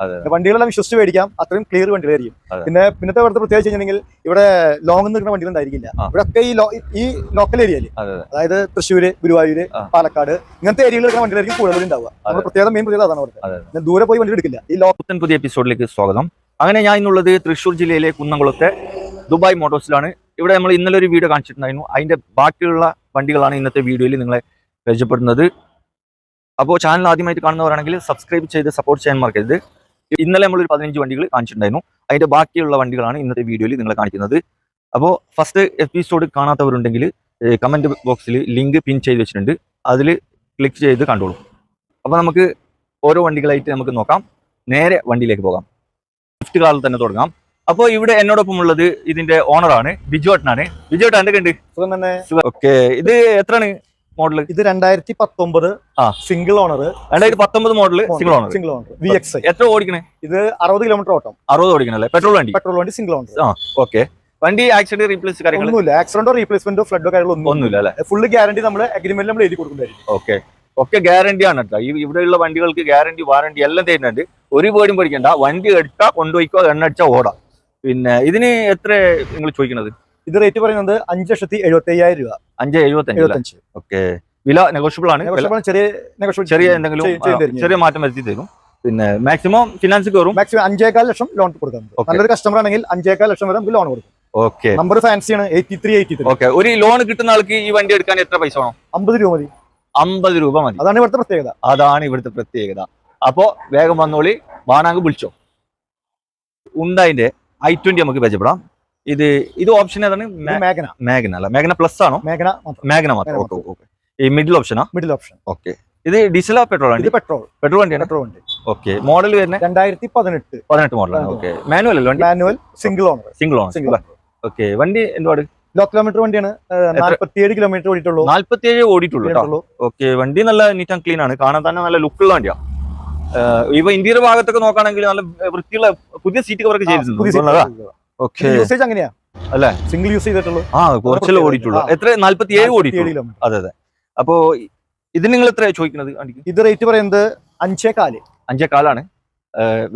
അതെ. വണ്ടികളെല്ലാം വിശ്വസിച്ച് മേടിക്കാം. അത്രയും ക്ലിയർ വണ്ടികളായിരിക്കും. പിന്നെ പിന്നത്തെ ഇവിടുത്തെ പ്രത്യേകിച്ച് കഴിഞ്ഞിട്ടുണ്ടെങ്കിൽ ഇവിടെ ലോങ് നിൽക്കുന്ന വണ്ടികൾ ഉണ്ടായിരിക്കില്ല. ഇവിടെ ഒക്കെ ഈ ലോ- ഈ ലോക്കൽ ഏരിയയിൽ അതെ അതെ. അതായത് തൃശ്ശൂര് ഗുരുവായൂര് പാലക്കാട് ഇങ്ങനത്തെ ഏരിയകളിൽ നിൽക്കുന്ന വണ്ടികളായിരിക്കും കൂടുതൽ ഉണ്ടാവുക. നമ്മുടെ പ്രത്യേകത മെയിൻ പ്രത്യേകത അതാണ് അവിടുത്തെ. ദൂരെ പോയി വണ്ടി എടുക്കില്ല. ഈ ലോക്കൽ പുതിയ എപ്പിസോഡിലേക്ക് സ്വാഗതം. അങ്ങനെ ഞാൻ ഇന്നുള്ളത് തൃശ്ശൂർ ജില്ലയിലെ കുന്നംകുളത്തെ ദുബായ് മോട്ടോഴ്സിലാണ്. ഇവിടെ നമ്മൾ ഇന്നലെ ഒരു വീഡിയോ കാണിച്ചിട്ടുണ്ടായിരുന്നു. അതിന്റെ ബാക്കിയുള്ള വണ്ടികളാണ് ഇന്നത്തെ വീഡിയോയിൽ നിങ്ങളെ പരിചയപ്പെടുന്നത്. അപ്പോൾ ചാനൽ ആദ്യമായിട്ട് കാണുന്നവരാണെങ്കിൽ സബ്സ്ക്രൈബ് ചെയ്ത് സപ്പോർട്ട് ചെയ്യാൻ മറക്കരുത്. ഇന്നലെ നമ്മളൊരു പതിനഞ്ച് വണ്ടികൾ കാണിച്ചിട്ടുണ്ടായിരുന്നു. അതിന്റെ ബാക്കിയുള്ള വണ്ടികളാണ് ഇന്നത്തെ വീഡിയോയിൽ നിങ്ങളെ കാണിക്കുന്നത്. അപ്പോൾ ഫസ്റ്റ് എപ്പിസോഡ് കാണാത്തവരുണ്ടെങ്കിൽ കമന്റ് ബോക്സിൽ ലിങ്ക് പിൻ ചെയ്ത് വെച്ചിട്ടുണ്ട്. അതിൽ ക്ലിക്ക് ചെയ്ത് കണ്ടോളൂ. അപ്പോൾ നമുക്ക് ഓരോ വണ്ടികളായിട്ട് നമുക്ക് നോക്കാം. നേരെ വണ്ടിയിലേക്ക് പോകാം. സ്വിഫ്റ്റ് കാറിൽ തന്നെ തുടങ്ങാം. അപ്പോൾ ഇവിടെ എന്നോടൊപ്പം ഉള്ളത് ഇതിന്റെ ഓണറാണ് ബിജുവേട്ടനാണ് ബിജുവേട്ടൻ എന്തൊക്കെയുണ്ട്? സുഖം തന്നെ. ഓക്കെ ഇത് എത്രയാണ്? മോഡൽ ഇത് രണ്ടായിരത്തി പത്തൊമ്പത് ആ. സിംഗിൾ ഓണർ രണ്ടായിരത്തി പത്തൊമ്പത് model single owner single owner V X എത്ര ഓടിക്കണേ? ഇത് അറുപത് കിലോമീറ്റർ ഓട്ടം. അറുപത് ഓടിക്കണല്ലേ പെട്രോൾ വണ്ടി? പെട്രോൾ വണ്ടി സിംഗിൾ ഓണർ ഓക്കെ. വണ്ടി ആക്സിഡന്റ് റീപ്ലേസ് കാര്യങ്ങളൊന്നുമില്ല ആക്സിഡന്റോ റീപ്ലേസ്മെന്റോ ഫ്ലഡോ കാര്യങ്ങളോ ഒന്നുമില്ല. അല്ലേ? ഫുള്ള് ഗ്യാരണ്ടി നമ്മൾ അഗ്രിമെന്റ് നമ്മൾ എഴുതി കൊടുക്കുന്നതായിരിക്കും. ഓക്കെ. ഒക്കെ ഗ്യാരണ്ടി ആണ് കേട്ടോ. ഈ ഇവിടെയുള്ള വണ്ടികൾക്ക് ഗ്യാരണ്ടി വാറണ്ടി എല്ലാം തരുന്നുണ്ട്. ഒരു പേടിയും പഠിക്കണ്ട വണ്ടി എടുത്താൽ കൊണ്ടുപോയിക്കോ എണ്ണ അടിച്ചാ ഓടാം. പിന്നെ ഇതിന് എത്ര നിങ്ങൾ ചോദിക്കുന്നത് ഇത് റേറ്റ് പറയുന്നത് അഞ്ച് ലക്ഷത്തി എഴുപത്തി അയ്യായിരം രൂപ. അഞ്ച് എഴുപത്തഞ്ച് ഓക്കെ. വില നെഗോഷ്യബിൾ ആണ്. ചെറിയ ചെറിയ എന്തെങ്കിലും. ചെറിയ മാറ്റം വരുത്തി തരും. പിന്നെ മാക്സിമം ഫിനാൻസ് കയറും. മാക്സിമം അഞ്ചേകാൽ ലക്ഷം ലോൺ കൊടുക്കാം നല്ലൊരു കസ്റ്റമർ ആണെങ്കിൽ അഞ്ചേകാൽ ലക്ഷം വരെ നമുക്ക് ലോൺ കൊടുക്കും. Okay number ഫാൻസിയാണ് eighty three eighty three okay ഒരു ലോൺ കിട്ടുന്ന ആൾക്ക് ഈ വണ്ടി എടുക്കാൻ എത്ര പൈസ വേണം? അമ്പത് രൂപ മതി. അമ്പത് രൂപ മതി. അതാണ് ഇവിടുത്തെ പ്രത്യേകത. അതാണ് ഇവിടുത്തെ പ്രത്യേകത. അപ്പോ വേഗം വന്നോളി. വാണാങ്ക് വിളിച്ചോ. ഉണ്ടായിന്റെ ഐ ട്വന്റി നമുക്ക് പരിചയപ്പെടാം. ഇത് ഇത് ഓപ്ഷൻ ഏതാണ്? മേഘന മേഘന അല്ല. മേഘന പ്ലസ് ആണോ? മേഘന മേഘന മാത്രം. ഓക്കെ ഓക്കെ ഈ മിഡിൽ ഓപ്ഷനാ മിഡിൽ ഓപ്ഷൻ ഓക്കെ ഇത് ഡീസലോ പെട്രോൾ ആണ് പെട്രോൾ പെട്രോൾ വണ്ടിയാണ്? പെട്രോൾ വണ്ടി. ഓക്കെ മോഡൽ വരുന്നത്? രണ്ടായിരത്തി പതിനെട്ട്. പതിനെട്ട് മോഡലാണ് ഓക്കെ മാനുവൽ അല്ല വണ്ടി? Manual single owner single owner single okay വണ്ടി എന്തുപാട് ലോ കിലോമീറ്റർ വണ്ടിയാണ്. നാല്പത്തിയേഴ് കിലോമീറ്റർ ഓടിയിട്ടുള്ളൂ. നാല്പത്തിയേഴ് ഓടിയിട്ടുള്ളൂ ഓക്കെ വണ്ടി നല്ല നീറ്റ് ആൻഡ് ക്ലീൻ ആണ്. കാണാൻ തന്നെ നല്ല ലുക്കുള്ള വണ്ടിയാ. ഇപ്പൊ ഇന്ത്യയുടെ ഭാഗത്തൊക്കെ നോക്കുകയാണെങ്കിൽ നല്ല വൃത്തിയുള്ള പുതിയ സീറ്റ് കവറൊക്കെ ചെയ്തിട്ടുണ്ട്. യൂസേജ് അങ്ങനെയാ? അല്ലേ? സിംഗിൾ യൂസ് ചെയ്തിട്ടുള്ളൂ. ആ കുറച്ചല്ലേ ഓടിയിട്ടുള്ളൂ. എത്ര ഓടിയിട്ടുള്ളൂ. കിലോമീറ്റർ അതെ അതെ. അപ്പോ ഇത് നിങ്ങൾ എത്ര ചോദിക്കുന്നത് ഇത് റേറ്റ് പറയുന്നത് അഞ്ചേ കാൽ. അഞ്ചേ കാലാണ്.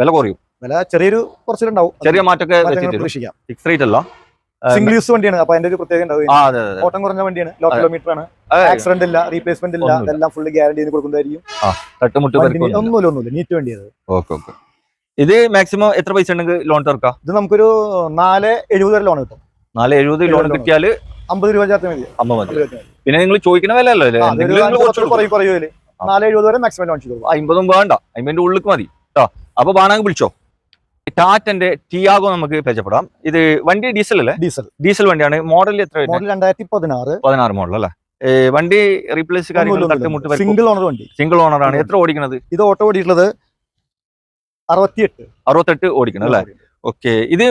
വില കുറയും. വില ചെറിയൊരു കുറച്ചിലുണ്ടാവും. ചെറിയ മാറ്റമൊക്കെ പ്രതീക്ഷിക്കാം. ഫിക്സ് റേറ്റ് അല്ല. സിംഗിൾ യൂസ് വണ്ടിയാണ്. അപ്പൊ അതിന്റെ ഒരു പ്രത്യേകത ഉണ്ടാവും ഓട്ടം കുറഞ്ഞ വണ്ടിയാണ്. ലോ കിലോമീറ്റർ ആണ്. ആക്സിഡന്റ് ഇല്ല റീപ്ലേസ്മെന്റ് ഇല്ല. ഒന്നുമില്ല. ഫുൾ ഗ്യാരണ്ടി കൊടുക്കുന്നതായിരിക്കും. ഒന്നുമില്ല ഒന്നുമില്ല. നീറ്റ് വണ്ടിയത് ഓക്കെ ഓക്കെ. ഇത് മാക്സിമം എത്ര പൈസ ഉണ്ടെങ്കിൽ ലോൺ തീർക്കാം ഇത് നമുക്കൊരു നാല് എഴുപത് വരെ ലോൺ കിട്ടും. നാല് എഴുപത് ലോൺ കിട്ടിയാൽ കിട്ടിയാൽ അമ്പത് രൂപ ചേർത്ത് മതി. അമ്പത് മതി. പിന്നെ നിങ്ങൾ ചോദിക്കുന്ന വില അല്ലോ. നാല് എഴുപത് വരെ മാക്സിമം ലോൺ ചെയ്തു. അമ്പതും വേണ്ട. അമ്പതിന്റെ ഉള്ളിലേക്ക് മതി. കേട്ടോ അപ്പൊ ബാണാങ്ക് വിളിച്ചോ? ടാറ്റന്റെ ടിയാഗോ നമുക്ക് പരിചയപ്പെടാം. ഇത് വണ്ടി ഡീസൽ അല്ലേ? ഡീസൽ. ഡീസൽ വണ്ടിയാണ്. മോഡൽ എത്ര മോഡൽ രണ്ടായിരത്തി പതിനാറ് പതിനാറ് മോഡൽ അല്ലേ? വണ്ടി റീപ്ലേസ് കാര്യങ്ങൾ സിംഗിൾ ഓണർ വണ്ടി. സിംഗിൾ ഓണർ ആണ്. എത്ര ഓടിക്കുന്നത് ഇത് ഓട്ടോ ഓടിയിട്ടുള്ളത് അറുപത്തിയെട്ട്. അറുപത്തെട്ട് ഓടിക്കണം അല്ലേ? ഓക്കെ. ഇത്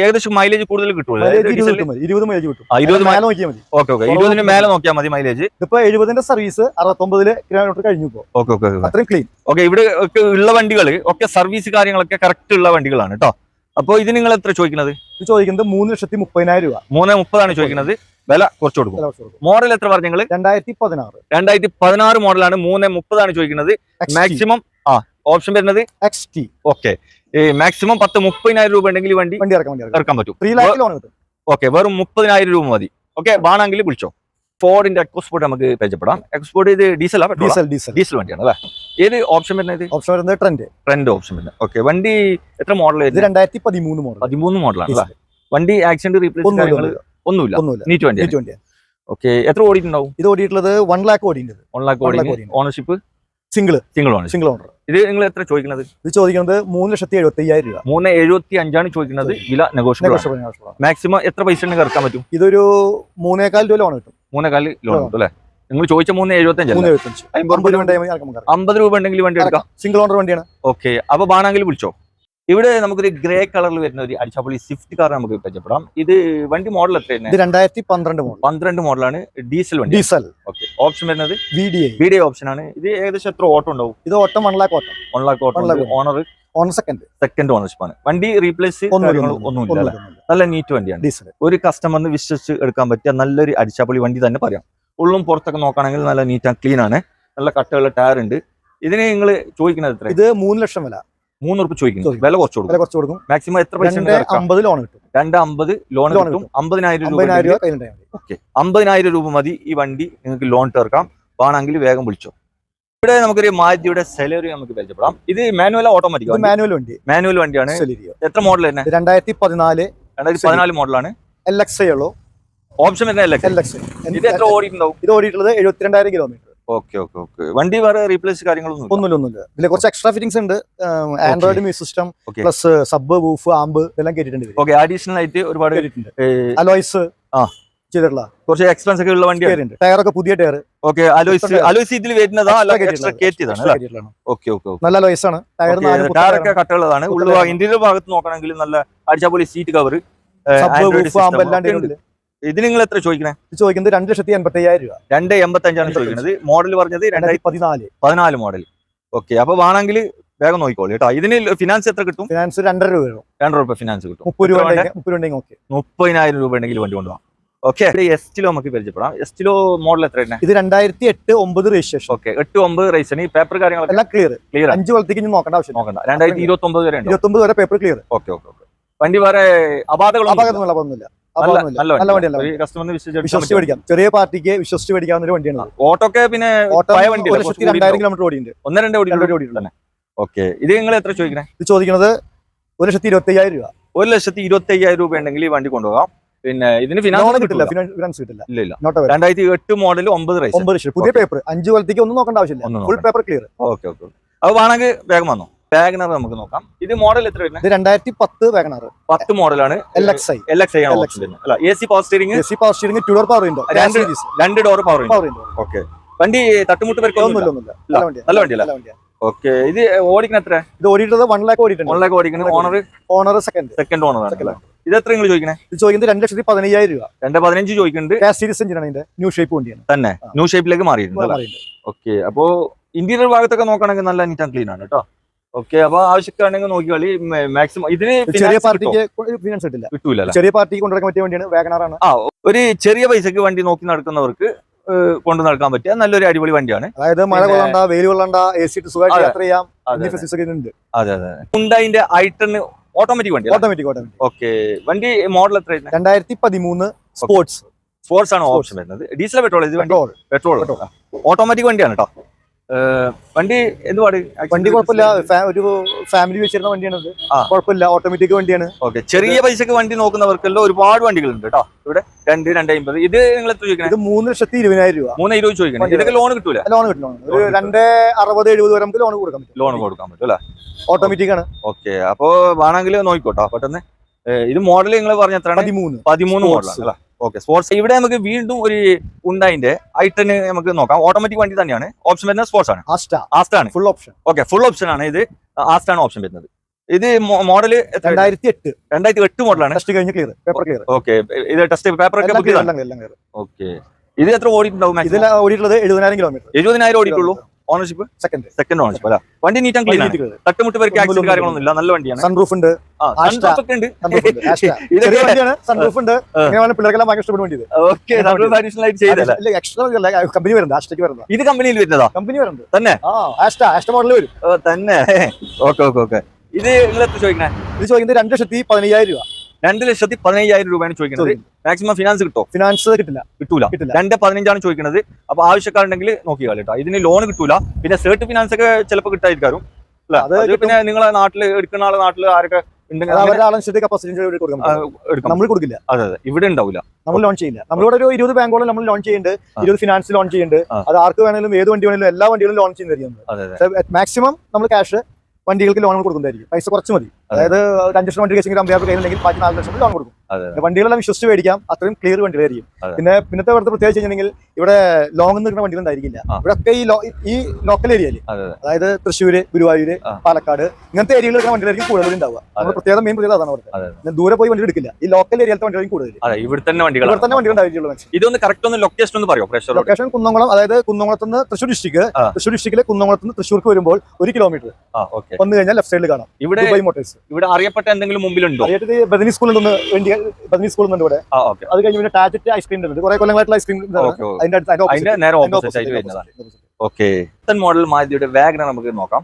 ഏകദേശം മൈലേജ് കൂടുതൽ കിട്ടുമല്ലോ മൈലേജ് ഇരുപത് കിട്ടും മൈലേജ് കിട്ടും. ആ, ഇരുപത് അതിന് മേലെ നോക്കിയാൽ മതി. Okay okay. ഇരുപതിന് മേലെ നോക്കിയാൽ മതി മൈലേജ് ഇപ്പൊ എഴുപതിന്റെ സർവീസ് അറുപത്തൊമ്പതിൽ കിലോമീറ്റർ കഴിഞ്ഞു ഓക്കെ അത്രയും ക്ലീൻ ഓക്കെ ഇവിടെ ഒക്കെ ഉള്ള വണ്ടികൾ ഒക്കെ സർവീസ് കാര്യങ്ങളൊക്കെ കറക്റ്റ് ഉള്ള വണ്ടികളാണ് കേട്ടോ അപ്പൊ ഇത് നിങ്ങൾ എത്ര ചോദിക്കുന്നത്? ചോദിക്കുന്നത് മൂന്ന് ലക്ഷത്തി മുപ്പതിനായിരം രൂപ. മൂന്ന് മുപ്പതാണ് ചോദിക്കുന്നത്. വില കുറച്ചു കൊടുക്കും. മോഡൽ എത്ര പറഞ്ഞു രണ്ടായിരത്തി പതിനാറ്. രണ്ടായിരത്തി പതിനാറ് മോഡലാണ് മൂന്ന് മുപ്പതാണ് ചോദിക്കുന്നത്. മാക്സിമം ഓപ്ഷൻ വരുന്നത് എക്സ് ടി ഓക്കെ മാക്സിമം പത്ത് മുപ്പതിനായിരം രൂപ ഉണ്ടെങ്കിൽ വണ്ടി വണ്ടി ഇറക്കാൻ വണ്ടി ഇറക്കാൻ പറ്റും. ത്രീ ലാക്ക് ലോൺ കിട്ടും. ഓക്കെ വെറും മുപ്പതിനായിരം രൂപ മതി. ഓക്കെ വേണമെങ്കിൽ വിളിച്ചോ. ഫോർഡിന്റെ എക്സ്പോർട്ട് നമുക്ക് പരിചയപ്പെടാം. എക്സ്പോർട്ട് ഇത് ഡീസൽ ഡീസൽ ഡീസൽ ഡീസൽ വണ്ടിയാണ് അല്ലേ? ഏത് ഓപ്ഷൻ വരുന്നത്? ഓപ്ഷൻ വരുന്നത് ട്രെൻഡ് ട്രെൻഡ് ഓപ്ഷൻ വരുന്നത്. ഓക്കെ വണ്ടി എത്ര മോഡൽ ഇത് രണ്ടായിരത്തി പതിമൂന്ന് മോഡൽ പതിമൂന്ന് മോഡലാണ് അല്ലേ വണ്ടി ആക്സിഡന്റ് റീപ്ലേസ് ഒന്നുമില്ല. ഒന്നുമില്ല. നീറ്റ് വണ്ടി ഓക്കെ എത്ര ഓടിയിട്ടുണ്ടാവും? ഇത് ഓടിയിട്ടുള്ളത് വൺ ലാക്ക് ഓടിയിട്ടുണ്ട്. വൺ ലാക്ക് ഓടി. Ownership single single owner single owner ഇത് നിങ്ങൾ എത്ര ചോദിക്കുന്നത്? ഇത് ചോദിക്കുന്നത് മൂന്ന് ലക്ഷത്തി എഴുപത്തി അയ്യായിരം രൂപ. മൂന്ന് എഴുപത്തി അഞ്ചാണ് ചോദിക്കുന്നത്. വില നെഗോഷ്യബിൾ. മാക്സിമം എത്ര പൈസ ഇറക്കാൻ പറ്റും? ഇതൊരു മൂന്നേകാൽ രൂപ ലോൺ കിട്ടും. മൂന്നേക്കാൽ ലോൺ. കിട്ടും അല്ലേ? നിങ്ങൾ ചോദിച്ച മൂന്ന് എഴുപത്തി എഴുപത്തഞ്ച്. നമുക്ക് അമ്പത് രൂപ ഉണ്ടെങ്കിൽ വണ്ടി എടുക്കാം. സിംഗിൾ ഓണർ വണ്ടിയാണ്. ഓക്കെ അപ്പൊ ബാണെങ്കിൽ വിളിച്ചോ? ഇവിടെ നമുക്കൊരു ഗ്രേ കളറിൽ വരുന്ന ഒരു അടിച്ചാപ്പൊളി സ്വിഫ്റ്റ് കാർ നമുക്ക് പരിചയപ്പെടാം. ഇത് വണ്ടി മോഡൽ എത്ര ഇത് രണ്ടായിരത്തി പന്ത്രണ്ട് മോഡൽ പന്ത്രണ്ട് മോഡലാണ് ഡീസൽ വണ്ടി. ഡീസൽ ഓക്കെ ഓപ്ഷൻ വരുന്നത്? V D I V D option ആണ്. ഇത് ഏകദേശം എത്ര ഓട്ടോ ഉണ്ടാവും? ഇത് ഓട്ടം വൺ ലാക്ക് ഓട്ടം വൺ ലാക്ക് ഓട്ടം. Owner on second second ownership ആണ്. വണ്ടി റീപ്ലേസ് ഒന്നുമില്ല? നല്ല നീറ്റ് വണ്ടിയാണ്. ഡീസൽ ഒരു കസ്റ്റമറിന് വിശ്വസിച്ച് എടുക്കാൻ പറ്റിയ നല്ലൊരു അടിച്ചാപ്പൊളി വണ്ടി തന്നെ പറയാം. ഉള്ളും പുറത്തൊക്കെ നോക്കുകയാണെങ്കിൽ നല്ല നീറ്റ് ആൻഡ് ക്ലീൻ ആണ്. നല്ല കട്ടയുള്ള ടയർ ഉണ്ട്. ഇതിന് നിങ്ങൾ ചോദിക്കുന്നത് എത്ര ഇത് മൂന്ന് ലക്ഷം വില. മൂന്ന് ഉറുപ്പ് ചോദിക്കുന്നു വില കുറച്ച് കൊടുക്കും. കുറച്ച് കൊടുക്കും. മാക്സിമം എത്ര പൈസ അമ്പത് ലോൺ കിട്ടും. രണ്ട് അമ്പത് ലോൺ കിട്ടും. അമ്പതിനായിരം രൂപ ഓക്കെ. അമ്പതിനായിരം രൂപ മതി ഈ വണ്ടി. നിങ്ങൾക്ക് ലോൺ തീർക്കാം വേണമെങ്കിൽ വേഗം വിളിച്ചോ. ഇവിടെ നമുക്കൊരു മാരുതിയുടെ സെലറി നമുക്ക് പരിചയപ്പെടാം. ഇത് മാനുവൽ ഓട്ടോമാറ്റിക് മാനുവൽ വണ്ടി. മാനുവൽ വണ്ടിയാണ്. എത്ര മോഡൽ തന്നെ രണ്ടായിരത്തി പതിനാല് രണ്ടായിരത്തി പതിനാല് മോഡലാണ് എൽ എക്സ് ഉള്ളൂ. ഓപ്ഷൻ വരുന്ന എൽ എക്സ് ഇത് എത്ര ഓടിയിട്ടുണ്ടാവും? ഇത് ഓടിയിട്ടുള്ളത് എഴുപത്തിരണ്ടായിരം കിലോമീറ്റർ ഓക്കെ ഓക്കെ ഓക്കെ. വണ്ടി വേറെ റീപ്ലേസ് കാര്യങ്ങളൊന്നും. ഒന്നുമില്ല ഒന്നുമില്ല. ഇതിൽ കുറച്ച് എക്സ്ട്രാ ഫിറ്റിംഗ്സ് ഉണ്ട്. Android music system plus sub woof amp ഇതെല്ലാം കേട്ടിട്ടുണ്ട്. ഓക്കെ അഡീഷണൽ ആയിട്ട് ഒരുപാട് അലോയ്സ് ആ. ചെയ്തിട്ടുള്ള. കുറച്ച് എക്സ്പെൻസ് ഒക്കെ ഉള്ള വണ്ടിയാണ്. ടയർ ഒക്കെ പുതിയ ടയർ ഓക്കെ അലോയ്സ് ഇതിൽ വരുന്നതാ? ഓക്കെ ഓക്കെ ഓക്കെ നല്ല അലോയ്സ് ആണ്. ടയർ കട്ടുള്ളതാണ് പുത്തൻ ഉള്ള. ഇന്റീരിയർ ഭാഗത്ത് നോക്കണമെങ്കിൽ നല്ല അടിച്ചാൽ സീറ്റ് കവർ ഇത് നിങ്ങൾ എത്ര ചോദിക്കണേ? ചോദിക്കുന്നത് രണ്ട് ലക്ഷത്തി എൺപത്തി അയ്യായിരം രൂപ. രണ്ട് എൺപത്തി അഞ്ചാണ് ചോദിക്കുന്നത് മോഡൽ പറഞ്ഞത് രണ്ടായിരത്തി പതിനാല് പതിനാല് മോഡൽ ഓക്കെ അപ്പൊ വേണമെങ്കിൽ വേഗം നോക്കിക്കോളൂ കേട്ടോ. ഇതിന് ഫിനാൻസ് എത്ര കിട്ടും? ഫിനാൻസ് രണ്ടര രൂപ വരും. രണ്ടര രൂപ ഫിനാൻസ് കിട്ടും. മുപ്പത് രൂപ മുപ്പത് രൂപ ഉണ്ടെങ്കിൽ മുപ്പതിനായിരം രൂപ ഉണ്ടെങ്കിൽ വണ്ടി കൊണ്ടുപോകാം. ഓക്കെ എസ്റ്റിലോ നമുക്ക് പരിചയപ്പെടാം. എസ്റ്റിലോ മോഡൽ എത്ര ഇത് രണ്ടായിരത്തി എട്ട് ഒമ്പത് രജിസ്ട്രേഷൻ ഓക്കെ എട്ട് ഒമ്പത് റൈസിന് പേപ്പർ കാര്യങ്ങളൊക്കെ എല്ലാം ക്ലിയർ ക്ലിയർ അഞ്ച് കൊല്ലത്തേക്ക് നോക്കേണ്ട ആവശ്യം നോക്കണ്ട. രണ്ടായിരത്തി ഇരുപത്തി ഒമ്പത് വരെ ഇരുപത്തി ഒമ്പത് വരെ paper clear okay okay okay വണ്ടി വേറെ അപകടമൊന്നുമില്ല അപകടമൊന്നുമില്ല നല്ല ചെറിയ പാർട്ടിക്ക് വിശ്വസിച്ച് മേടിക്കാവുന്ന ഒരു വണ്ടിയാണ്. ഓട്ടോക്കെ പിന്നെ ഒരു ലക്ഷത്തി രണ്ടായിരം കിലോമീറ്റർ ഓടിയുണ്ട് ഒന്നര രണ്ട് ഓടി ഓടിയിട്ടുണ്ട്. ഓക്കെ. ഇത് നിങ്ങൾ എത്ര ചോദിക്കണേ? ഇത് ചോദിക്കുന്നത് ഒരു ലക്ഷത്തി ഇരുപത്തി അയ്യായിരം രൂപ. ഒരു ലക്ഷത്തി ഇരുപത്തി അയ്യായിരം രൂപ ഉണ്ടെങ്കിൽ ഈ വണ്ടി കൊണ്ടുപോകാം. പിന്നെ ഇതിന് ഫിനാൻസ് കിട്ടില്ല ഫിനാൻസ് കിട്ടില്ല. ഇല്ല ഇല്ല. രണ്ടായിരത്തി എട്ട് മോഡൽ ഒമ്പത് റൈസ് ഒമ്പത് പുതിയ പേപ്പർ അഞ്ച് കൊല്ലത്തേക്ക് ഒന്നും നോക്കേണ്ട ആവശ്യമില്ല. Full paper clear okay okay. അത് വേണമെങ്കിൽ വേഗം വന്നോ. വാഗനർ നമുക്ക് നോക്കാം. ഇത് മോഡൽ എത്ര വരുന്നത്? രണ്ടായിരത്തി പത്ത് വാഗണർ പത്ത് മോഡലാണ് L X I L X I ആണ് A C power steering A C power steering door power ഉണ്ടോ രണ്ട് രണ്ട് ഡോർ പവർ പവർ ഓക്കെ വണ്ടി തട്ടുമുട്ട് ഇല്ല. നല്ല വണ്ടി നല്ല വണ്ടിയല്ലേ? ഓക്കെ ഇത് ഓടിക്കുന്ന എത്ര? ഇത് ഓടിയിട്ടുള്ളത് വൺ ലാക്ക് ഓടിയിട്ടുണ്ട്. ലാക്ക് ഓടിക്കുന്നത് owner owner second second owner ആണ് ഇത് എത്ര നിങ്ങൾ ചോദിക്കണേ? ഇത് ചോദിക്കുന്നത് രണ്ട് ലക്ഷത്തി പതിനയ്യായിരം രൂപ. രണ്ട് പതിനഞ്ച് ചോദിക്കുന്നുണ്ട്. കാഷ് സീരീസ് എഞ്ചിനാണ് ഇതിന്റെ. ന്യൂ ഷേപ്പ് വണ്ടിയാണ്. തന്നെ. ന്യൂ ഷേപ്പിലേക്ക് മാറിയിട്ടുണ്ട്. ഓക്കെ അപ്പോ ഇന്റീരിയർ ഭാഗത്തൊക്കെ നോക്കുകയാണെങ്കിൽ നല്ല നീറ്റ് ആൻഡ് ക്ലീൻ ആണ് കേട്ടോ. ഓക്കെ അപ്പൊ ആവശ്യക്കാണെങ്കിൽ നോക്കിക്കളി മാക്സിമം ഇതിന് ചെറിയ? പാർട്ടിക്ക് ഫിനാൻസ് കിട്ടില്ല കിട്ടൂല ചെറിയ പാർട്ടിക്ക് കൊണ്ടുനടക്കാൻ പറ്റിയ വണ്ടിയാണ് വാഗണറാണ് ആ ഒരു ചെറിയ പൈസക്ക് വണ്ടി നോക്കി നടക്കുന്നവർക്ക് കൊണ്ടു നടക്കാൻ പറ്റിയ നല്ലൊരു അടിപൊളി വണ്ടിയാണ്. അതായത് മഴ കൊള്ളണ്ട വെയിൽ കൊള്ളണ്ട എ സി സുഖമായിട്ട്. യാത്ര ചെയ്യാം അതെ അതെ. ഹുണ്ടായിന്റെ ഐട്ടൺ ഓട്ടോമാറ്റിക് വണ്ടി ഓട്ടോമാറ്റിക് ഓട്ടോമാറ്റിക് ഓക്കെ വണ്ടി മോഡൽ എത്ര രണ്ടായിരത്തി പതിമൂന്ന് സ്പോർട്സ് സ്പോർട്സ് ആണ് ഓപ്ഷൻ വരുന്നത്. ഡീസൽ പെട്രോൾ ഇത് പെട്രോൾ പെട്രോൾ ഓട്ടോമാറ്റിക് വണ്ടിയാണ് കേട്ടോ വണ്ടി എന്തുപാട് വണ്ടി കുഴപ്പമില്ല. ഒരു ഫാമിലി വെച്ചിരുന്ന വണ്ടിയാണ്. കുഴപ്പമില്ല. ഓട്ടോമാറ്റിക് വണ്ടിയാണ്. ഓക്കെ. ചെറിയ പൈസക്ക് വണ്ടി നോക്കുന്നവർക്കെല്ലാം ഒരുപാട് വണ്ടികളുണ്ട് കേട്ടോ ഇവിടെ രണ്ട് രണ്ട് അമ്പത് ഇത് നിങ്ങൾ എത്ര ചോദിക്കണം? ഇത് മൂന്ന് ലക്ഷത്തി ഇരുപതിനായിരം രൂപ. മൂന്ന് ഇരുപത് ചോദിക്കണം. ഇതൊക്കെ ലോൺ കിട്ടൂല? ലോൺ കിട്ടും ഒരു രണ്ട് അറുപത് എഴുപത് വരെ നമുക്ക് ലോൺ കൊടുക്കാൻ പറ്റും. ലോൺ കൊടുക്കാൻ പറ്റും അല്ലേ? ഓട്ടോമാറ്റിക് ആണ്. ഓക്കെ. അപ്പോ വേണമെങ്കിൽ നോക്കിക്കോട്ടോ. പെട്ടെന്ന്. ഇത് മോഡൽ നിങ്ങൾ പറഞ്ഞ എത്രയാണ്? പതിമൂന്ന്. പതിമൂന്ന് മോഡൽ മോഡലാണ് അല്ലേ? ഓക്കെ സ്പോർട്സ് ഇവിടെ നമുക്ക് വീണ്ടും ഒരു ഉണ്ടായിന്റെ ഐട്ടന് നമുക്ക് നോക്കാം. ഓട്ടോമാറ്റിക് വണ്ടി തന്നെയാണ്. ഓപ്ഷൻ വരുന്നത് സ്പോർട്സ് ആണ്. ആസ്റ്റ ആണ്. Full option okay full option ആണ് ഇത്. ആസ്റ്റ ആണ് ഓപ്ഷൻ വരുന്നത്. ഇത് മോഡൽ രണ്ടായിരത്തി എട്ട് രണ്ടായിരത്തി എട്ട് മോഡലാണ് ടെസ്റ്റ് കഴിഞ്ഞ് ക്ലിയർ പേപ്പർ ക്ലിയർ ഓക്കെ ഇത് ടെസ്റ്റ് പേപ്പർ ഒക്കെ ബുക്ക്. ഓക്കെ ഇത് എത്ര ഓടിയിട്ടുണ്ടാവും ഇതിൽ ഓടിയിട്ടുള്ളത് എഴുപതിനായിരം കിലോമീറ്റർ എഴുപതിനായിരം ഓടിയിട്ടുള്ളൂ? ഓണർഷിപ്പ് സെക്കൻഡ് സെക്കൻഡ് ഓണർഷിപ്പ് അല്ല? വണ്ടി നീറ്റ് ആൻഡ് ക്ലീൻ ആണ് തട്ടുമുട്ട് പേർക്ക് ആക്സിഡന്റ് കാര്യങ്ങളൊന്നും ഇല്ല. നല്ല വണ്ടിയാണ്. സൺറൂഫ് ഉണ്ട്. സൺറൂഫ് ഉണ്ട്. പിള്ളേർക്കെല്ലാം ഭയങ്കര ഇഷ്ടപ്പെടുന്ന വണ്ടി ഓക്കെ അഡീഷണൽ ആയിട്ട് ചെയ്തല്ല? എക്സ്ട്രാ കമ്പനി വരുന്നത്. ആസ്റ്റയ്ക്ക് വരുന്നത്. ഇത് കമ്പനിയിൽ വരുന്നതാ? കമ്പനി വരുന്നത്. തന്നെ? ആസ്റ്റ ആസ്റ്റ മോഡൽ വരും. തന്നെ. ഓക്കെ ഓക്കെ ഓക്കെ ഇത് നിങ്ങൾ ചോദിക്കണേ? ഇത് ചോദിക്കുന്നത് രണ്ട് ലക്ഷത്തി പതിനയ്യായിരം രൂപ. രണ്ട് ലക്ഷത്തി പതിനയ്യായിരം രൂപയാണ് ചോദിക്കുന്നത്. മാക്സിമം ഫിനാൻസ് കിട്ടോ? ഫിനാൻസ് കിട്ടില്ല. കിട്ടൂല. രണ്ട് പതിനഞ്ചാണ് ചോദിക്കുന്നത്. അപ്പൊ ആവശ്യക്കാരുണ്ടെങ്കിൽ നോക്കിയാൽ കേട്ടോ. ഇതിന് ലോൺ കിട്ടൂല. പിന്നെ സേർട്ട് ഫിനാൻസ് ഒക്കെ ചിലപ്പോൾ അല്ല? അത് പിന്നെ നിങ്ങളെ നാട്ടിൽ എടുക്കുന്ന ആളെ നാട്ടിൽ ആരൊക്കെ നമ്മൾ കൊടുക്കില്ല. അതെ അതെ. ഇവിടെ ഉണ്ടാവില്ല നമ്മൾ ലോൺ ചെയ്യില്ല. നമ്മളിവിടെ ഒരു ഇരുപത് ബാങ്കോളം നമ്മൾ ലോൺ ചെയ്യുന്നുണ്ട്. ഇരുപത് ഫിനാൻസ് ലോൺ ചെയ്യുന്നുണ്ട് അത് ആർക്ക് വേണമെങ്കിലും ഏത് വണ്ടി വേണമെങ്കിലും എല്ലാ വണ്ടികളും ലോൺ ചെയ്യുന്നതായിരിക്കും മാക്സിമം നമ്മൾ ക്യാഷ് വണ്ടികൾക്ക് ലോൺ കൊടുക്കുന്നതായിരിക്കും. പൈസ കുറച്ച് മതി. അതായത് ഒരു അഞ്ച് ലക്ഷം വണ്ടി കഴിച്ചെങ്കിൽ അമ്പയാർക്ക് കയ്യിലുണ്ടെങ്കിൽ ബാക്കി നാല് ലക്ഷം ലോൺ കൊടുക്കും. വണ്ടികളെല്ലാം വിശ്വസിച്ച് മേടിക്കാം അത്രയും ക്ലിയർ വണ്ടികളായിരിക്കും. പിന്നെ പിന്നത്തെ ഇവിടുത്തെ പ്രത്യേകിച്ച് കഴിഞ്ഞിട്ടുണ്ടെങ്കിൽ ഇവിടെ ലോങ്ങിൽ നിൽക്കുന്ന വണ്ടികൾ ഉണ്ടായിരിക്കില്ല. ഇവിടെ ഈ ഈ ലോക്കൽ ഏരിയയിൽ അതെ അതെ. അതായത് തൃശ്ശൂര് ഗുരുവായൂര് പാലക്കാട് ഇങ്ങനത്തെ ഏരിയകളിൽ നിൽക്കുന്ന വണ്ടികളായിരിക്കും കൂടുതൽ ഉണ്ടാവുക. നമ്മൾ പ്രത്യേകത മെയിൻ പ്രത്യേകത അതാണ് അവിടുത്തെ. ദൂരെ പോയി വണ്ടി എടുക്കില്ല. ഈ ലോക്കൽ ഏരിയയിലത്തെ വണ്ടികളായിരിക്കും കൂടുതൽ. ഇവിടെ തന്നെ ഇവിടെ തന്നെ വണ്ടികൾ ഉണ്ടായിരിക്കുള്ളൂ. ഇതൊന്ന് കറക്റ്റ് ഒന്ന് ലൊക്കേഷൻ ഒന്ന് പറയോ പ്രഷർ ലൊക്കേഷൻ കുന്നംകുളം അതായത് കുന്നംകുളത്ത് നിന്ന് തൃശ്ശൂർ ഡിസ്ട്രിക്ട് തൃശ്ശൂർ ഡിസ്ട്രിക്റ്റിലെ കുന്നംകുളത്ത് നിന്ന് തൃശ്ശൂർക്ക് വരുമ്പോൾ ഒരു കിലോമീറ്റർ വന്നു കഴിഞ്ഞാൽ ലെഫ്റ്റ് സൈഡിൽ കാണാം. ഇവിടെ മോട്ടോഴ്സ് ഇവിടെ അറിയപ്പെട്ട എന്തെങ്കിലും മുമ്പിലുണ്ടോ? ബദനി സ്കൂളിൽ വേണ്ടി ബദനി സ്കൂളിൽ നിന്ന് ഇവിടെ. ആ ഓക്കെ. അത് കഴിഞ്ഞ് പിന്നെ ടാജറ്റ് ഐസ്ക്രീം ഉണ്ട് കുറെ കൊല്ലങ്ങളായിട്ടുള്ള ഐസ്ക്രീം അതിന്റെ അടുത്ത് അതിന്റെ അതിന്റെ നേരെ ഓപ്പോസിറ്റ് ആയിട്ട് വരുന്നതാണ്. ഓക്കെ. മോഡൽ മാരുതിയുടെ വാഗനർ നമുക്ക് നോക്കാം.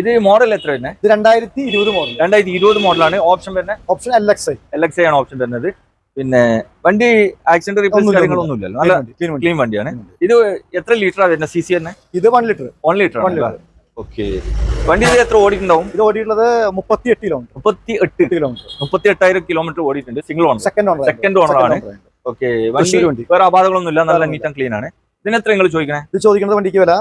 ഇത് മോഡൽ എത്ര തന്നെ ഇത് രണ്ടായിരത്തി ഇരുപത് മോഡൽ രണ്ടായിരത്തി ഇരുപത് മോഡലാണ് ഓപ്ഷൻ വരുന്നത് option L X I L X ആണ് ഓപ്ഷൻ വരുന്നത്. പിന്നെ വണ്ടി ആക്സിഡന്റ് റിപ്പോർട്ട് ഒന്നുമില്ല, കാര്യങ്ങളൊന്നും ഇല്ലല്ലോ. നല്ല ക്ലീൻ വണ്ടി വണ്ടിയാണ്. ഇത് എത്ര ലിറ്റർ വരുന്നത്? സി സി തന്നെ ഇത് one litre one litre. Okay. വണ്ടി ഇത് എത്ര ഓടിയിട്ടുണ്ടാവും? ഇത് ഓടിയിട്ടുള്ളത് മുപ്പത്തി എട്ട് കിലോമീറ്റർ മുപ്പത്തി എട്ട് കിലോമീറ്റർ മുപ്പത്തി എട്ടായിരം കിലോമീറ്റർ ഓടിയിട്ടുണ്ട് single owner second owner second owner ആണ്. ഓക്കെ. വണ്ടി. വേറെ അപാധകളൊന്നും ഇല്ല നല്ല നീറ്റ് ആൻഡ് ക്ലീൻ ആണ്. ഇതിന് എത്ര നിങ്ങൾ ചോദിക്കണേ? ഇത് ചോദിക്കുന്നത് വണ്ടിക്ക് വില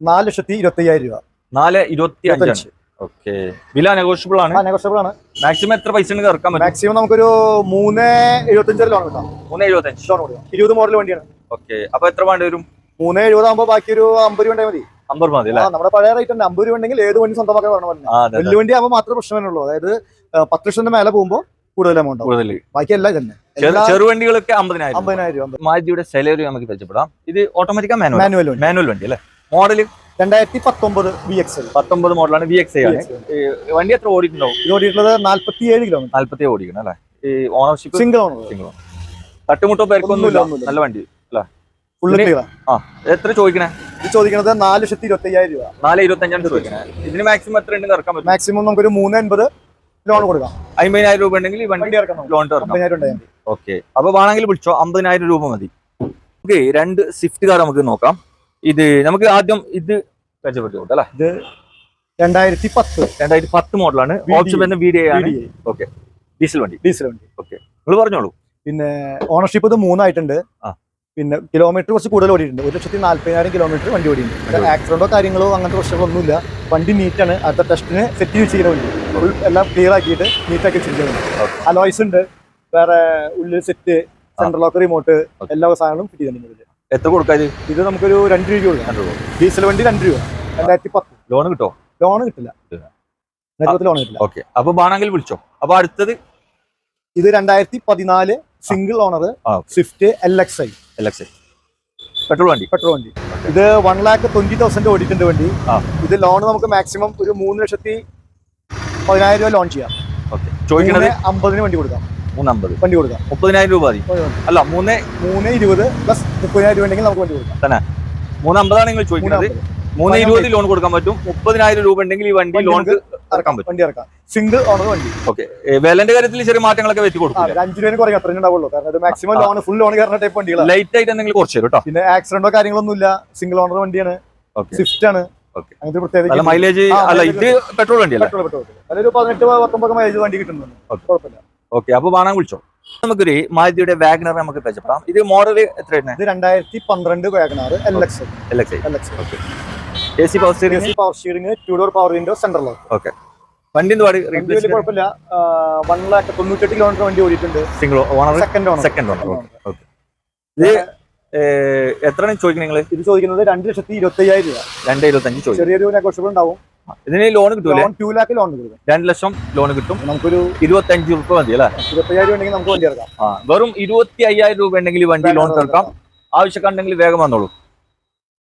നാല് ലക്ഷത്തി ഇരുപത്തി അയ്യായിരം രൂപ. നാല് ഇരുപത്തി അഞ്ചാണ് ഓക്കെ. വില നെഗോഷ്യബിൾ ആണ്. നെഗോഷ്യബിൾ ആണ്. മാക്സിമം എത്ര പൈസ ഇറക്കാൻ പറ്റും? മാക്സിമം നമുക്കൊരു മൂന്ന് എഴുപത്തഞ്ച് ലോൺ കിട്ടാം. മൂന്ന് എഴുപത്തഞ്ച്. ലോൺ കൊടുക്കാം ഇരുപത് മോഡൽ വണ്ടിയാണ്. ഓക്കെ. അപ്പൊ എത്ര വേണ്ടി വരും? മൂന്ന് എഴുപതാകുമ്പോ ബാക്കി ഒരു അമ്പത് രൂപ മതി. അമ്പത് മതി നമ്മുടെ പഴയ റേറ്റ് തന്നെ. അമ്പത് രൂപ ഉണ്ടെങ്കിൽ ഏത് വണ്ടി സ്വന്തമാക്കാൻ അതെ. വലിയ വണ്ടി ആകുമ്പോൾ മാത്രമേ പ്രശ്നമേ ഉള്ളൂ. അതായത് പത്ത് ലക്ഷത്തിന്റെ മേലെ പോകുമ്പോൾ കൂടുതൽ എമൗണ്ട് കൂടുതൽ. ബാക്കി എല്ലാം ഇതന്നെ. ചെറു- ചെറുവണ്ടികളൊക്കെ അമ്പതിനായിരം. അമ്പതിനായിരം മാരുതിയുടെ സെലറി നമുക്ക് പരിചയപ്പെടാം ഇത് ഓട്ടോമാറ്റിക്കാ മാനുവൽ മാനുവൽ വണ്ടി. മാനുവൽ വണ്ടി അല്ലേ? മോഡൽ രണ്ടായിരത്തി പത്തൊമ്പത് വി എക്സ് പത്തൊമ്പത് മോഡലാണ് വി എക്സ് ആണ് വണ്ടി എത്ര ഓടിയിട്ടുണ്ടാവും? ഇത് ഓടിയിട്ടുള്ളത് നാല്പത്തി ഏഴ് കിലോമീറ്റർ നാല്പത്തി ഓടിക്കണം അല്ലേ? ഈ ഓണർഷിപ്പ് സിംഗിൾ ഓണർ സിംഗിൾ തട്ടുമുട്ടോ പേർക്കൊന്നും ഒന്നുമില്ല, ഇല്ല ഒന്നുമില്ല. നല്ല വണ്ടി ഫുള്ള് ഇതിന് ക്ലിയർ ആ എത്ര ചോദിക്കണേ? ഇത് ചോദിക്കുന്നത് നാല് ലക്ഷത്തി ഇരുപത്തി അയ്യായിരം രൂപ. നാല് ഇരുപത്തി അഞ്ചാണ് ചോദിക്കണേ. ഇതിന് മാക്സിമം എത്ര ഉണ്ടെങ്കിൽ ഇറക്കാൻ പറ്റും? മാക്സിമം നമുക്കൊരു മൂന്ന് എൺപത് ലോൺ കൊടുക്കാം. അമ്പതിനായിരം രൂപ ഉണ്ടെങ്കിൽ ഈ വണ്ടി ഇറക്കണം. ലോൺ അമ്പതിനായിരം ഓക്കെ അപ്പൊ വേണമെങ്കിൽ വിളിച്ചോ. അമ്പതിനായിരം രൂപ മതി. ഓക്കെ രണ്ട് സ്വിഫ്റ്റ് കാർ നമുക്ക് നോക്കാം. ഇത് നമുക്ക് ആദ്യം ഇത് പരിചയപ്പെട്ടു കൊടുക്കാം അല്ലേ രണ്ടായിരത്തി പത്ത് രണ്ടായിരത്തി പത്ത് മോഡലാണ് ഓപ്ഷൻ വരുന്ന വി ഡി ആണ്. ഓക്കെ ഡീസൽ വണ്ടി. ഡീസൽ വണ്ടി. ഓക്കെ നിങ്ങൾ പറഞ്ഞോളൂ. പിന്നെ ഓണർഷിപ്പ് ഇത് മൂന്നായിട്ടുണ്ട്. ആ. പിന്നെ കിലോമീറ്റർ കുറച്ച് കൂടുതൽ ഓടിയിട്ടുണ്ട്. ഒരു ലക്ഷത്തി നാല്പതിനായിരം കിലോമീറ്റർ വണ്ടി ഓടിയിട്ടുണ്ട്. ആക്സിഡന്റോ കാര്യങ്ങളോ അങ്ങനത്തെ പ്രശ്നങ്ങളൊന്നുമില്ല വണ്ടി നീറ്റാണ് അടുത്ത ടെസ്റ്റിന് സെറ്റ് വെച്ചിരിക്കുന്ന വണ്ടി. എല്ലാം ക്ലിയർ ആക്കിയിട്ട് നീറ്റാക്കി വെച്ചിരിക്കുന്നത് അലോയ്സ് ഉണ്ട്. വേറെ ഉള്ളിൽ സെറ്റ് സെൻട്രൽ ലോക്ക് റിമോട്ട്. എല്ലാ സാധനങ്ങളും ഫിറ്റ് ചെയ്തിട്ടുണ്ട്. എത്ര കൊടുക്കാൻ ഇത്? നമുക്കൊരു രണ്ട് രൂപ കൊടുക്കാം. ഡീസൽ വണ്ടി രണ്ട് രൂപ. രണ്ടായിരത്തി പത്ത്. ലോൺ കിട്ടോ? ലോൺ കിട്ടില്ല. ലോൺ കിട്ടില്ല. ഓക്കെ അപ്പൊ വേണമെങ്കിൽ വിളിച്ചോ. അപ്പൊ അടുത്തത്? ഇത് രണ്ടായിരത്തി പതിനാല് single owner Swift L X I X petrol വണ്ടി? പെട്രോൾ വണ്ടി. ഇത് വൺ ലാക്ക് ട്വന്റി തൗസൻഡ് ഓടിയിട്ടുണ്ട് വണ്ടി. ഇത് ലോൺ നമുക്ക് മാക്സിമം ഒരു മൂന്ന് ലക്ഷത്തി പതിനായിരം രൂപ ലോൺ ചെയ്യാം. ഓക്കെ. ചോദിക്കുന്നത് മൂന്ന് അമ്പതിന് വണ്ടി കൊടുക്കാം. മൂന്നമ്പത്. വണ്ടി കൊടുക്കാം. മുപ്പതിനായിരം രൂപ മതി. അല്ല മൂന്ന് മൂന്ന് ഇരുപത് പ്ലസ് മുപ്പതിനായിരം രൂപ ഉണ്ടെങ്കിൽ നമുക്ക് വണ്ടി കൊടുക്കാം. മൂന്നമ്പതാണ് നിങ്ങൾ മൂന്ന് ചോദിക്കുന്നത് അമ്പത്. മൂന്ന് ഇരുപത് ലോൺ കൊടുക്കാൻ പറ്റും. മുപ്പതിനായിരം രൂപ ഉണ്ടെങ്കിൽ ഈ വണ്ടി ലോൺ ഇറക്കാൻ പറ്റും. വണ്ടി ഇറക്കാം. സിംഗിൾ ഓണർ വണ്ടി. ഓക്കെ. വിലന്റെ കാര്യത്തിൽ ചെറിയ മാറ്റങ്ങളൊക്കെ വെച്ച് കൊടുക്കും അഞ്ചു രൂപ കുറയും അത്രയും ഉണ്ടാവുള്ളൂ. കാരണം ഇത് മാക്സിമം ലോൺ ഫുൾ ലോൺ കയറുന്ന ടൈപ്പ് വണ്ടികളാണ് ലൈറ്റ് ആയിട്ട് എന്തെങ്കിലും കുറച്ച് തരും കേട്ടോ പിന്നെ ആക്സിഡന്റോ കാര്യങ്ങളൊന്നും ഇല്ല. സിംഗിൾ ഓണർ വണ്ടിയാണ്. ഓക്കെ. സ്വിഫ്റ്റ് ആണ്. അങ്ങനത്തെ പ്രത്യേകത മൈലേജ് അല്ല ഇത് പെട്രോൾ വണ്ടിയല്ല പെട്രോൾ പെട്രോൾ അതിലൊരു പതിനെട്ട് പത്തൊമ്പത് മൈലേജ് വണ്ടി കിട്ടുന്നുണ്ട്. കുഴപ്പമില്ല. ഓക്കെ അപ്പൊ വേണം വിളിച്ചോ. നമുക്കൊരു മാരുതിയുടെ വാഗ്നർ നമുക്ക് പരിചയപ്പെടാം. ഇത് മോഡൽ എത്രയാണ് ഇത് രണ്ടായിരത്തി പന്ത്രണ്ട് WagonR L X L X L X A C power steering power steering two door power window central lock okay വണ്ടി കുഴപ്പമില്ല. വൺ ലാക്ക് തൊണ്ണൂറ്റെട്ട് കിലോമീറ്റർ വണ്ടി ഓടിയിട്ടുണ്ട്. Single owner second owner second owner okay ഇത് എത്രയാണ് ചോദിക്കുന്നത് നിങ്ങൾ ഇത് ചോദിക്കുന്നത് രണ്ട് ലക്ഷത്തി ഇരുപത്തി അയ്യായിരം രൂപ. രണ്ട് ഇരുപത്തഞ്ച് ചോദിക്കും. ചെറിയൊരു നെഗോഷ്യബിൾ ഉണ്ടാവും. ഇതിന് ലോൺ കിട്ടൂല? ലോൺ ടു ലാക്ക് ലോൺ കിട്ടും. രണ്ട് ലക്ഷം ലോൺ കിട്ടും. നമുക്കൊരു ഇരുപത്തഞ്ച് രൂപ മതി അല്ലേ? ഇരുപത്തയ്യായിരം ഉണ്ടെങ്കിൽ നമുക്ക് വണ്ടി ഇറക്കാം. ആ വെറും ഇരുപത്തി അയ്യായിരം രൂപ ഉണ്ടെങ്കിൽ വണ്ടി ലോൺ തീർക്കാം. ആവശ്യക്കാരുണ്ടെങ്കിൽ വേഗം വന്നോളൂ.